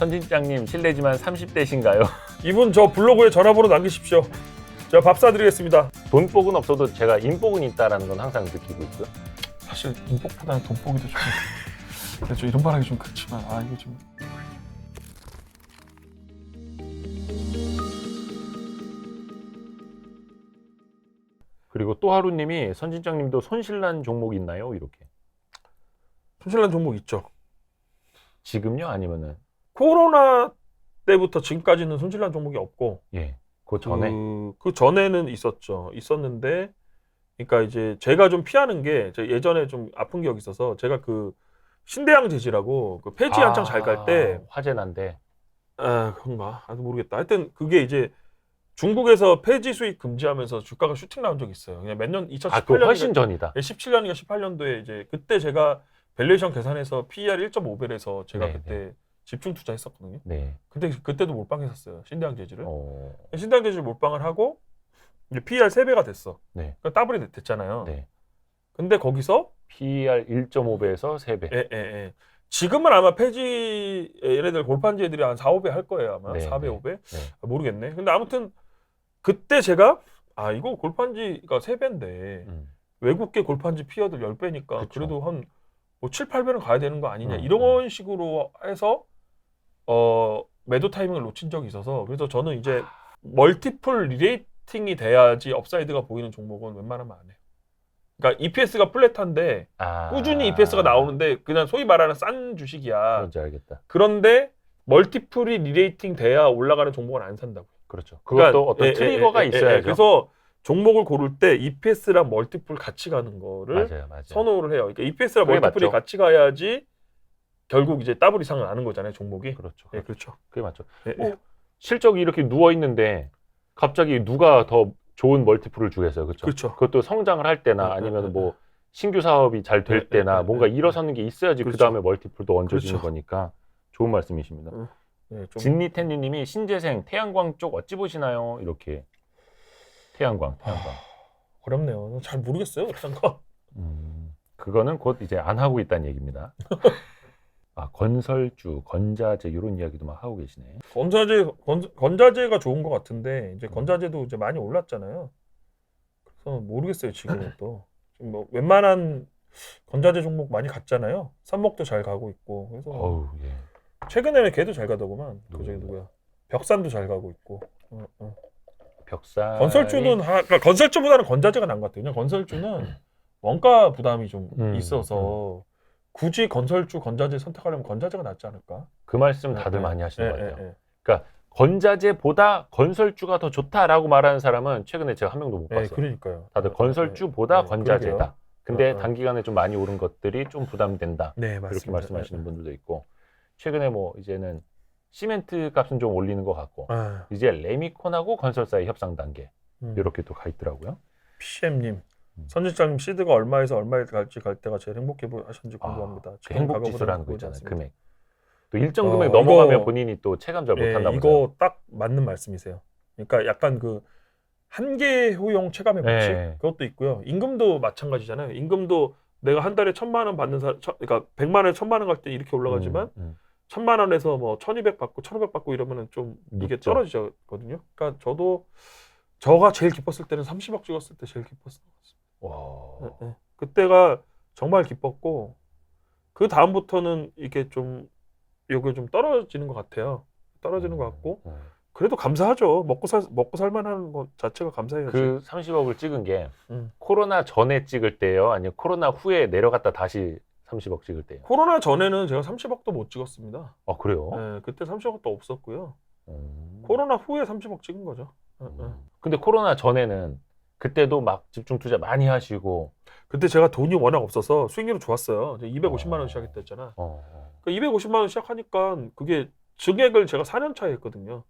선진장님 실례지만 30대신가요? 이분 저 블로그에 전화번호 남기십시오. 제가 밥 사드리겠습니다. 돈복은 없어도 제가 인복은 있다라는 건 항상 느끼고 있고요. 사실 인복보다는 돈복이 더 좋은 근데 좀 이런 말하기 좀 그렇지만 아 이거 좀 그리고 또 하루님이 선진장님도 손실난 종목 있나요? 이렇게. 손실난 종목 있죠. 지금요? 아니면은 코로나 때부터 지금까지는 손실난 종목이 없고 예. 그 전에 그, 그 전에는 있었죠. 있었는데 그러니까 이제 제가 좀 피하는 게 제가 예전에 좀 아픈 기억이 있어서 제가 그 신대양 재질하고 그 폐지 한창 잘 갈때 아, 화재 난데 아, 그런가? 아, 모르겠다. 하여튼 그게 이제 중국에서 폐지 수입 금지하면서 주가가 슈팅 나온 적이 있어요. 그냥 몇 년, 2018년. 아, 그 훨씬 전이다. 17년인가 18년도에 이제 그때 제가 밸류에이션 계산해서 PER 1.5배에서 제가 네, 그때 집중 투자했었거든요. 네. 근데 그때도 몰빵 했었어요. 신대양 재질을. 어. 신대양 재질 몰빵을 하고 이제 PER 3배가 됐어. 네. 그러니까 더블이 됐- 됐잖아요. 네. 근데 거기서 PER 1.5배에서 3배. 예, 예, 예. 지금은 아마 폐지 얘네들 골판지 애들이 한 4, 5배 할 거예요 아마 네, 4배, 네, 5배 네. 아, 모르겠네. 근데 아무튼 그때 제가 아 이거 골판지가 3배인데 음. 외국계 골판지 피어들 10배니까 그쵸. 그래도 한뭐 7, 8배는 가야 되는 거 아니냐 음, 이런 식으로 해서 어 매도 타이밍을 놓친 적이 있어서 그래서 저는 이제 멀티플 리레이팅이 돼야지 업사이드가 보이는 종목은 웬만하면 안 해요. 그러니까 EPS가 플랫한데 아. 꾸준히 EPS가 나오는데 그냥 소위 말하는 싼 주식이야. 그런지 알겠다. 그런데 멀티플이 리레이팅 돼야 올라가는 종목은 안 산다고요. 그렇죠. 그것도 어떤 예, 예, 트리거가 예, 예, 있어야죠. 예. 그래서 종목을 고를 때 EPS랑 멀티플 같이 가는 거를 맞아요, 맞아요. 선호를 해요. 그러니까 EPS랑 멀티플이 맞죠. 같이 가야지 결국 이제 더블 이상을 아는 거잖아요, 종목이. 그렇죠. 예, 그렇죠. 그게 맞죠. 예, 어, 예. 실적이 이렇게 누워 있는데 갑자기 누가 더 좋은 멀티플을 주겠어요, 그렇죠? 그렇죠. 그것도 성장을 할 때나 예, 예, 아니면 예, 뭐 신규 사업이 잘될 예, 때나 뭔가 예, 일어서는 게 있어야지 그 그렇죠. 다음에 멀티플도 얹어지는 그렇죠. 거니까 좋은 말씀이십니다. 음, 예, 좀 진리텐니님이 신재생 태양광 쪽 어찌 보시나요? 이렇게 태양광, 태양광. 어렵네요. 잘 모르겠어요, 그런 거. 음, 그거는 곧 이제 안 하고 있다는 얘기입니다. 아 건설주, 건자재 이런 이야기도 막 하고 계시네. 건자재 건, 건자재가 좋은 것 같은데 음. 이제 건자재도 이제 많이 올랐잖아요. 그래서 모르겠어요 지금은 또 지금 뭐 웬만한 건자재 종목 많이 갔잖아요. 삼목도 잘 가고 있고 그래서 어우 예. 최근에는 걔도 잘 가더구만. 그 저기? 누구야? 벽산도 잘 가고 있고. 어, 어. 벽사. 건설주는 하, 그러니까 건설주보다는 건자재가 나은 것 같아요. 그냥 건설주는 원가 부담이 좀 음, 있어서 굳이 건설주 건자재 선택하려면 건자재가 낫지 않을까? 그 말씀 다들 예, 많이 하시는 예, 것 같아요. 예, 건자재보다 건설주가 더 좋다라고 말하는 사람은 최근에 제가 한 명도 못 봤어요. 그러니까요. 다들 어, 건설주보다 건자재다. 그러게요. 근데 어, 어. 단기간에 좀 많이 오른 것들이 좀 부담된다. 네, 그렇게 맞습니다. 말씀하시는 분들도 있고 최근에 뭐 이제는 시멘트 값은 좀 올리는 것 같고 아, 이제 레미콘하고 건설사의 협상 단계 음. 이렇게 또 가 있더라고요. PM님, 음. 선진장님 시드가 얼마에서 얼마에 갈지 갈 때가 제일 행복해 보셨는지 궁금합니다. 그 지금 행복 가격은 지수라는 거 있잖아요. 금액. 또 일정 어, 금액 넘어가면 이거- 본인이 또 체감 잘 예, 못한다면서요. 이거 딱 맞는 말씀이세요. 그러니까 약간 그 한계 효용 체감의 법칙 네. 그것도 있고요. 임금도 마찬가지잖아요. 임금도 내가 한 달에 천만 원 받는 사람, 천- 그러니까 백만 원에 천만 원 갈 때 이렇게 올라가지만 음, 음. 천만 원에서 뭐 천이백 받고 천오백 받고 이러면은 좀 이게 높죠. 떨어지거든요. 그러니까 저도 저가 제일 기뻤을 때는 30억 찍었을 때 제일 기뻤어요. 와. 네, 네. 그때가 정말 기뻤고 그 다음부터는 이게 좀 요게 좀 떨어지는 것 같아요. 떨어지는 것 같고 음. 그래도 감사하죠. 먹고 살 먹고 살만한 것 자체가 감사해야지. 그 30억을 찍은 게 음. 코로나 전에 찍을 때요, 아니면 코로나 후에 내려갔다 다시 30억 찍을 때요. 코로나 전에는 제가 30억도 못 찍었습니다. 아 그래요? 네, 그때 30억도 없었고요. 음. 코로나 후에 30억 찍은 거죠. 음. 근데 코로나 전에는 그때도 막 집중 투자 많이 하시고. 그때 제가 돈이 워낙 없어서 수익률은 좋았어요. 250만 원 어. 시작했댔잖아. 어, 어. 그 250만 원 시작하니까 그게 증액을 제가 4년 차에 했거든요.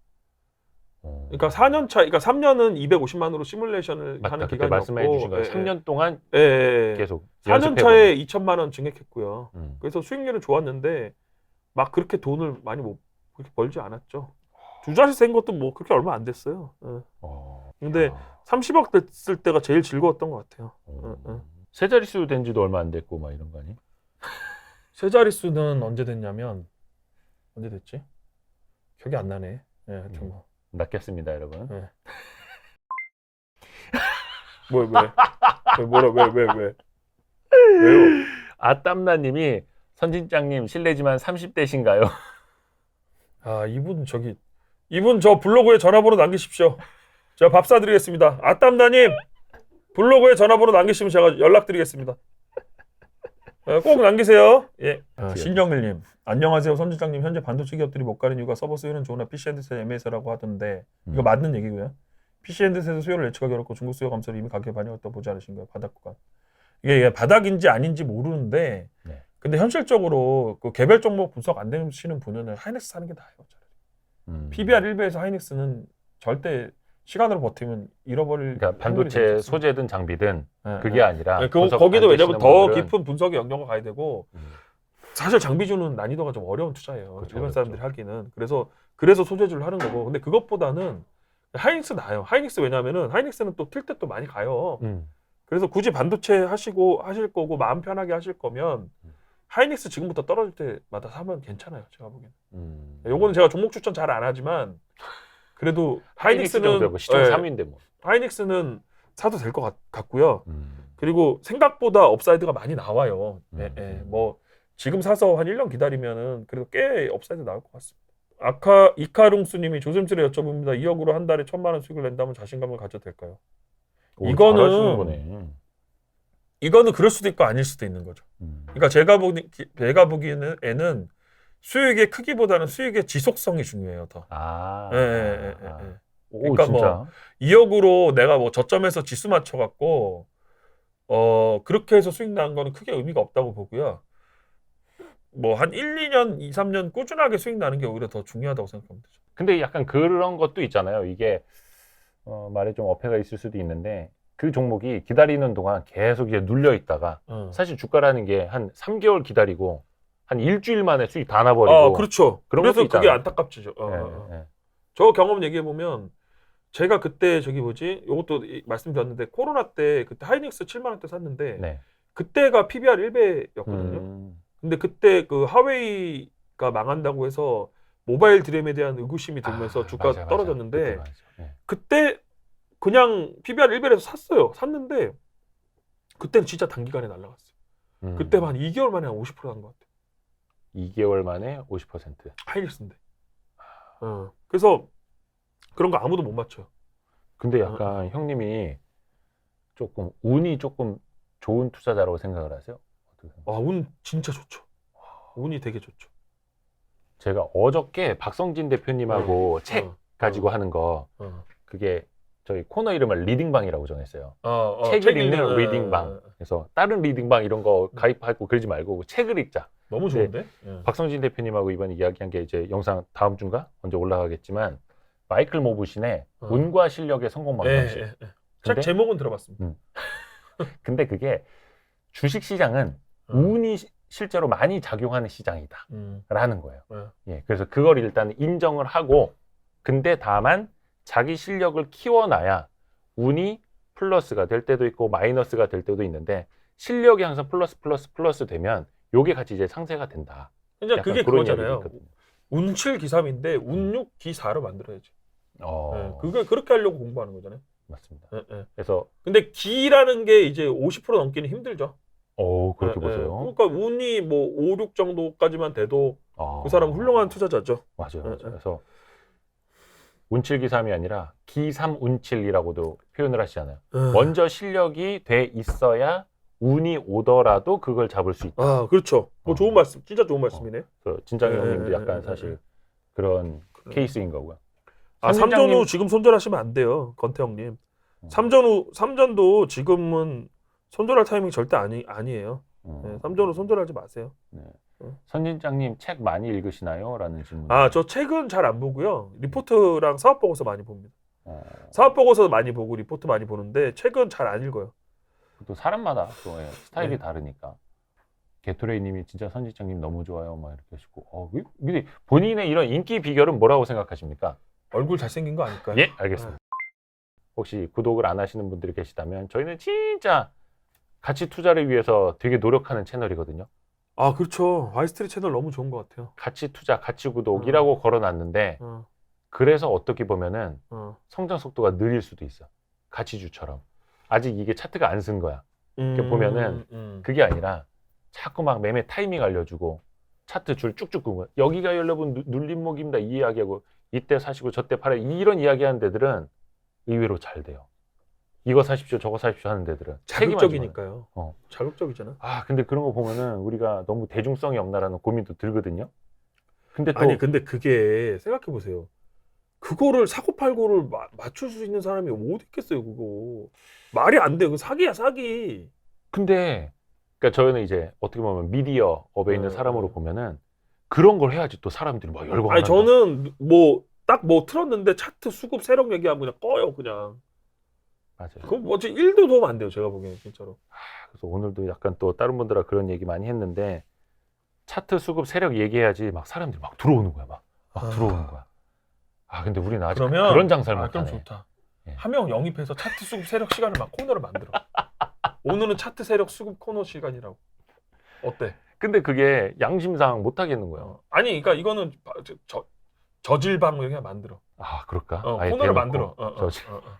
어. 그러니까 4년 차, 그러니까 3년은 250만으로 시뮬레이션을 맞다. 하는 그때 기간이었고, 말씀해 주신 거예요. 예, 3년 동안 예, 예, 예. 계속 4년 연습해보는. 차에 2천만 원 증액했고요. 음. 그래서 수익률은 좋았는데 막 그렇게 돈을 많이 못 그렇게 벌지 않았죠. 두 자릿수 센 것도 뭐 그렇게 얼마 안 됐어요. 예. 어. 근데 야. 30억 됐을 때가 제일 즐거웠던 것 같아요. 어. 응, 응. 세 자릿수 된 지도 얼마 안 됐고 막 이런 거 아니? 세 자릿수는 언제 됐냐면 언제 됐지? 기억이 안 나네. 예, 음. 좀 뭐. 낚였습니다, 여러분. 뭐 왜? 왜 뭐라 왜 왜 왜? 왜요? 아땀나님이 선진장님 실례지만 30대신가요? 아 이분 저기 이분 저 블로그에 전화번호 남기십시오. 제가 밥 사드리겠습니다. 아땀나님 블로그에 전화번호 남기시면 제가 연락드리겠습니다. 예, 꼭 남기세요. 예. 아, 신정일님 안녕하세요 선주장님 현재 반도체 기업들이 못 가는 이유가 서버 수요는 좋으나 PC 핸드셋 애매해서라고 하던데 이거 음. 맞는 얘기고요. PC 핸드셋의 수요를 예측하기 어렵고 중국 수요 감소를 이미 가격에 반영했다고 보지 않으신가요? 바닥 구간. 이게 이게 바닥인지 아닌지 모르는데 네. 근데 현실적으로 그 개별 종목 분석 안 되시는 분은 하이닉스 사는 게 나아요. 차라리. 음. PBR 1배에서 하이닉스는 절대 시간으로 버티면 잃어버릴 그러니까 반도체. 소재든 장비든 예, 그게 예. 아니라 예, 그, 분석 거기도 안 왜냐면 더 분들은 깊은 분석의 영역을 가야 되고 음. 사실 장비주는 난이도가 좀 어려운 투자예요. 그렇죠, 일반 그렇죠. 사람들이 하기는 그래서 그래서 소재주를 하는 거고 근데 그것보다는 하이닉스 나요. 하이닉스 왜냐면은 하이닉스는 또 튈 때 또 많이 가요. 음. 그래서 굳이 반도체 하시고 하실 거고 마음 편하게 하실 거면 음. 하이닉스 지금부터 떨어질 때마다 사면 괜찮아요. 제가 보기엔. 음. 요거는 제가 종목 추천 잘 안 하지만 그래도 하이닉스 하이닉스는 시총 예, 3위인데 뭐. 하이닉스는 사도 될 것 같고요. 음. 그리고 생각보다 업사이드가 많이 나와요. 예, 음. 예. 뭐 지금 사서 한 1년 기다리면은 그래도 꽤 업사이드 나올 것 같습니다. 아카 이카룽스님이 조심스레 여쭤봅니다. 2억으로 한 달에 천만 원 수익을 낸다면 자신감을 가져도 될까요? 오, 이거는- 잘하시는 거네. 이거는 그럴 수도 있고 아닐 수도 있는 거죠. 음. 그러니까 제가 보기 제가 보기에는 수익의 크기보다는 수익의 지속성이 중요해요. 더. 아. 예, 예, 예, 아. 예. 오, 그러니까 진짜. 뭐 2억으로 내가 뭐 저점에서 지수 맞춰 갖고 어 그렇게 해서 수익 나는 거는 크게 의미가 없다고 보고요. 뭐 한 1, 2년, 2, 3년 꾸준하게 수익 나는 게 오히려 더 중요하다고 생각합니다. 근데 약간 그런 것도 있잖아요. 이게 어, 말에 좀 어폐가 있을 수도 있는데 그 종목이 기다리는 동안 계속 이제 눌려 있다가 어. 사실 주가라는 게 한 3개월 기다리고 한 일주일 만에 수익 다 나버리고 아, 그렇죠. 그런 그래서 그게 있잖아요. 안타깝죠. 어, 예, 어, 어. 예. 저 경험 얘기해 보면 제가 그때 저기 뭐지? 이것도 이- 말씀드렸는데 코로나 때 그때 하이닉스 7만 원대 샀는데 네. 그때가 PBR 1배였거든요. 음, 근데 그때 그 하웨이가 망한다고 해서 모바일 드램에 대한 의구심이 들면서 아, 주가가 맞아, 맞아. 떨어졌는데 그때 맞아. 예. 그때 그냥 PBR 1배에서 샀어요. 샀는데 그때는 진짜 단기간에 날라갔어요. 음, 그때만 한 2개월 만에 한 50%난 것 같아요. 2개월 만에 50%. 하이닉스인데. 어. 그래서 그런 거 아무도 못 맞춰요. 근데 약간 형님이 조금 운이 조금 좋은 투자자라고 생각을 하세요? 어떻게 생각하세요? 아, 운 진짜 좋죠. 운이 되게 좋죠. 제가 어저께 박성진 대표님하고 책 어, 가지고 하는 거 어. 그게 저희 코너 이름을 리딩방이라고 정했어요. 어, 어, 책을 책 읽는 리딩방. 어, 어. 그래서 다른 리딩방 이런 거 가입하고 그러지 말고 책을 읽자. 너무 좋은데? 예. 박성진 대표님하고 이번 이야기한 게 이제 영상 다음 주인가 언제 올라가겠지만 마이클 모부신의 어. 운과 실력의 성공 예, 방정식. 예, 예. 책 근데, 제목은 들어봤습니다. 근데 그게 주식 시장은 어. 운이 시- 실제로 많이 작용하는 시장이다라는 음. 거예요. 네. 예, 그래서 그걸 일단 인정을 하고 근데 다만 자기 실력을 키워놔야 운이 플러스가 될 때도 있고 마이너스가 될 때도 있는데 실력이 항상 플러스 플러스 플러스 되면 요게 같이 이제 상세가 된다. 약간 그게 그거잖아요. 이야기도 있거든요. 운7 기삼인데 운6 기사로 만들어야지. 어, 예, 그게 그렇게 하려고 공부하는 거잖아요. 맞습니다. 예, 예. 그래서 근데 기라는 게 이제 50% 넘기는 힘들죠. 어 그렇게 예, 예. 보세요. 그러니까 운이 뭐 5, 6 정도까지만 돼도 어, 그 사람은 훌륭한 투자자죠. 맞아요. 예, 맞아요. 예. 그래서 운칠기삼이 아니라 기삼운칠이라고도 표현을 하시잖아요. 예. 먼저 실력이 돼 있어야 운이 오더라도 그걸 잡을 수 있다. 아, 그렇죠. 뭐 어. 좋은 말씀, 진짜 좋은 말씀이네. 그래서 진장이 예, 형님도 예, 약간 예, 사실 예. 그런 케이스인 거고요. 아, 삼전후 지금 손절하시면 안 돼요, 건태 형님. 음. 삼전 후 삼전도 지금은 손절할 타이밍 절대 아니 아니에요. 음. 네, 삼전 후 손절하지 마세요. 선진장님 책 많이 읽으시나요? 라는 질문. 아, 저 책은 잘 안 보고요. 리포트랑 사업 보고서 많이 봅니다. 어, 사업 보고서 많이 보고 리포트 많이 보는데 책은 잘 안 읽어요. 또 사람마다 또 예, 스타일이 네. 다르니까. 게토레이님이 진짜 선진장님 너무 좋아요. 막 이렇게 하시고. 어, 이- 근데 본인의 이런 인기 비결은 뭐라고 생각하십니까? 얼굴 잘생긴 거 아닐까요? 예, 알겠습니다. 혹시 구독을 안 하시는 분들이 계시다면 저희는 진짜 가치 투자를 위해서 되게 노력하는 채널이거든요. 아 그렇죠. 와이스트리 채널 너무 좋은 것 같아요. 가치 투자, 가치 구독이라고 걸어놨는데 어, 그래서 어떻게 보면은 어. 성장 속도가 느릴 수도 있어. 가치주처럼. 아직 이게 차트가 안 쓴 거야. 음, 보면은 음. 그게 아니라 자꾸 막 매매 타이밍 알려주고 차트 줄 쭉쭉 끄고 여기가 여러분 누- 눌림목입니다 이 이야기하고 이때 사시고 저때 팔아 이런 이야기하는 데들은 의외로 잘 돼요. 이거 사십시오 저거 사십시오 하는 데들은 책임 안 주거든. 자극적이니까요. 어. 자극적이잖아. 아 근데 그런 거 보면은 우리가 너무 대중성이 없나라는 고민도 들거든요. 근데 또 아니 근데 그게 생각해 보세요. 그거를 사고 팔고를 마- 맞출 수 있는 사람이 어디 있겠어요 그거 말이 안 돼. 그 사기야 사기. 근데 그러니까 저희는 이제 어떻게 보면 미디어 업에 있는 네, 사람으로 네. 보면은 그런 걸 해야지 또 사람들이 막 열광. 아니 저는 뭐 딱 뭐 틀었는데 차트 수급 세력 얘기하면 그냥 꺼요 그냥. 맞아요. 그건 뭐지 1도 도움 안 돼요 제가 보기에는 진짜로. 그래서 오늘도 약간 또 다른 분들과 그런 얘기 많이 했는데 차트 수급 세력 얘기해야지 막 사람들이 막 들어오는 거야 막, 막 아. 들어오는 거야. 아 근데 우리는 아직 그러면 그런 장사를 아, 못 그럼 하네. 좋다. 예. 한 명 영입해서 차트 수급 세력 시간을 막 코너를 만들어. 오늘은 차트 세력 수급 코너 시간이라고. 어때? 근데 그게 양심상 못 하겠는 거예요. 어. 아니, 그러니까 이거는 바- 저, 저 저질방 그냥 만들어. 아 그럴까? 어, 아예 코너를 대놓고. 만들어. 어, 어, 저질, 어, 어.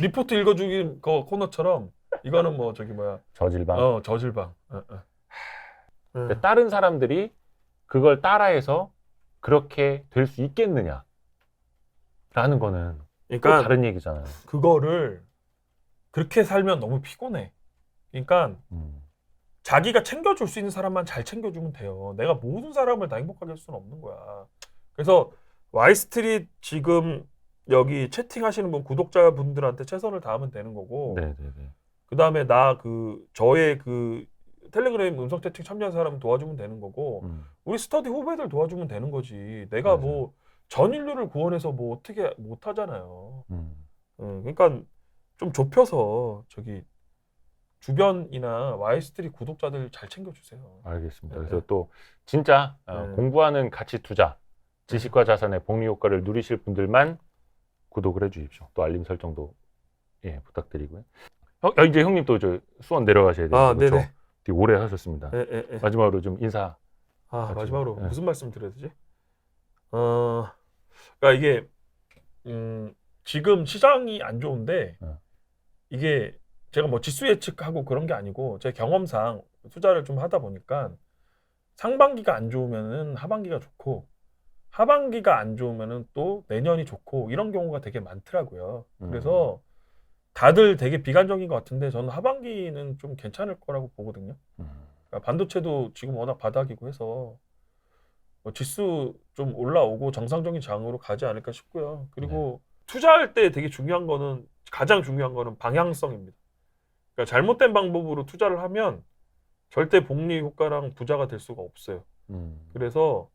리포트 읽어주기 그 코너처럼 이거는 뭐 저기 뭐야? 저질방. 어, 저질방. 어, 어. 근데 다른 사람들이 그걸 따라해서 그렇게 될 수 있겠느냐? 라는 거는 또 그러니까 다른 얘기잖아요. 그거를 그렇게 살면 너무 피곤해. 그러니까 음. 자기가 챙겨줄 수 있는 사람만 잘 챙겨주면 돼요. 내가 모든 사람을 다 행복하게 할 수는 없는 거야. 그래서 와이스트릿 지금 여기 채팅하시는 분 구독자분들한테 최선을 다하면 되는 거고 네네네. 그 다음에 나 그 저의 그 텔레그램 음성 채팅 참여한 사람 도와주면 되는 거고 음. 우리 스터디 후배들 도와주면 되는 거지. 내가 맞아요. 뭐 전 인류를 구원해서 뭐 어떻게 못 하잖아요. 음. 음, 그러니까 좀 좁혀서 저기 주변이나 와이스트리 구독자들 잘 챙겨주세요. 알겠습니다. 네, 그래서 네. 또 진짜 어, 네. 공부하는 가치 투자, 지식과 자산의 복리 효과를 누리실 분들만 구독을 해주십시오. 또 알림 설정도 예 부탁드리고요. 어, 야, 이제 형님 또 저 수원 내려가셔야 돼요. 아, 그렇죠? 네네. 되게 오래 하셨습니다. 예, 예, 예. 마지막으로 좀 인사. 아. 마지막으로 네. 무슨 말씀 드려야 되지? 어, 그러니까 이게 음, 지금 시장이 안 좋은데 네. 이게 제가 뭐 지수 예측하고 그런 게 아니고 제 경험상 투자를 좀 하다 보니까 상반기가 안 좋으면은 하반기가 좋고 하반기가 안 좋으면은 또 내년이 좋고 이런 경우가 되게 많더라고요. 음. 그래서 다들 되게 비관적인 것 같은데 저는 하반기는 좀 괜찮을 거라고 보거든요. 음. 그러니까 반도체도 지금 워낙 바닥이고 해서 뭐 지수 좀 올라오고 정상적인 장으로 가지 않을까 싶고요. 그리고 투자할 때 되게 중요한 거는 가장 중요한 거는 방향성입니다. 그러니까 잘못된 방법으로 투자를 하면 절대 복리 효과랑 부자가 될 수가 없어요. 음. 그래서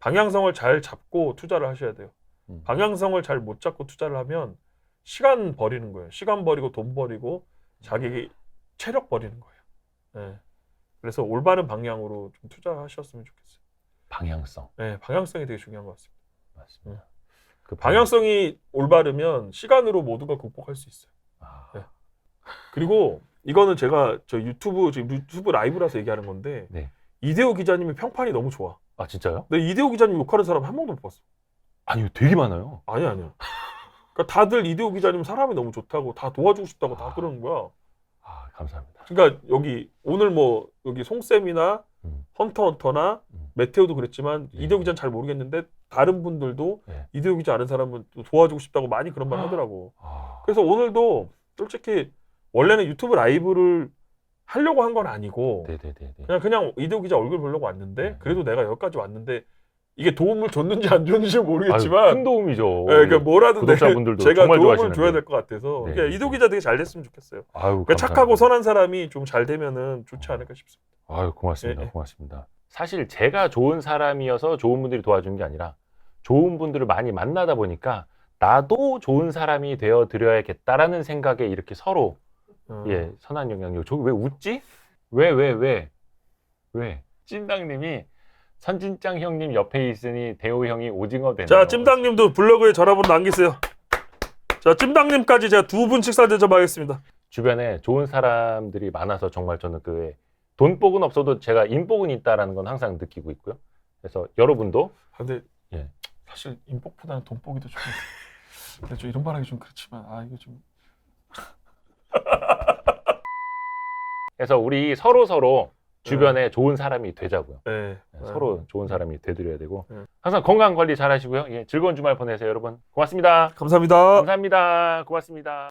방향성을 잘 잡고 투자를 하셔야 돼요. 음. 방향성을 잘 못 잡고 투자를 하면 시간 버리는 거예요. 시간 버리고 돈 버리고 자기 체력 버리는 거예요. 네. 그래서 올바른 방향으로 좀 투자하셨으면 좋겠어요. 방향성 네, 방향성이 되게 중요한 것 같습니다. 맞습니다. 그 방향성이 올바르면 시간으로 걸 극복할 수 있어요. 아, 네. 그리고 이거는 제가 저 유튜브 지금 유튜브 라이브라서 얘기하는 건데 네. 이대호 기자님의 평판이 너무 좋아. 아 진짜요? 근데 이대호 기자님 욕하는 사람 한 명도 못 봤어. 아니요, 되게 많아요. 아니 아니야. 그러니까 다들 이대호 기자님 사람이 너무 좋다고 다 도와주고 싶다고 다 아. 그러는 거야. 아 감사합니다. 그러니까 여기 오늘 뭐 여기 송 쌤이나 음. 헌터 헌터나 음. 메테오도 그랬지만 예. 이대호 기자는 잘 모르겠는데 다른 분들도 예. 이대호 기자 아는 사람은 또 도와주고 싶다고 많이 그런 말 하더라고. 아, 그래서 오늘도 솔직히 원래는 유튜브 라이브를 하려고 한 건 아니고 네네네네. 그냥 그냥 이대호 기자 얼굴 보려고 왔는데 네. 그래도 내가 여기까지 왔는데 이게 도움을 줬는지 안 줬는지 는 아유, 모르겠지만 큰 도움이죠. 예, 그러니까 뭐라도 내- 구독자분들도 제가 정말 도움을 좋아하시는데. 줘야 될 것 같아서 네. 그러니까 이도 기자 되게 잘 됐으면 좋겠어요. 아유, 그러니까 착하고 감사합니다. 선한 사람이 좀 잘 되면은 좋지 않을까 싶습니다. 아유 고맙습니다. 예, 예. 고맙습니다. 사실 제가 좋은 사람이어서 좋은 분들이 도와주는 게 아니라 좋은 분들을 많이 만나다 보니까 나도 좋은 사람이 되어 드려야겠다라는 생각에 이렇게 서로 어. 예 선한 영향력. 저기 왜 웃지? 왜 왜 왜 왜? 찐당님이 선진짱 형님 옆에 있으니 대호 형이 오징어 되네요. 자 찜당님도 블로그에 전화번호 남기세요. 자 찜당님까지 제가 두 분 식사 대접하겠습니다. 주변에 좋은 사람들이 많아서 정말 저는 그에 돈복은 없어도 제가 인복은 있다라는 건 항상 느끼고 있고요. 그래서 여러분도 아, 근데 예. 사실 인복보다는 돈복이 더 좋은데. 근데 좀 이런 말하기 좀 그렇지만 아 이거 좀 그래서 우리 서로 서로 주변에 좋은 사람이 되자고요. 네. 네, 서로 좋은 사람이 되드려야 되고 네. 항상 건강 관리 잘 하시고요. 예, 즐거운 주말 보내세요, 여러분. 고맙습니다. 감사합니다. 감사합니다. 고맙습니다.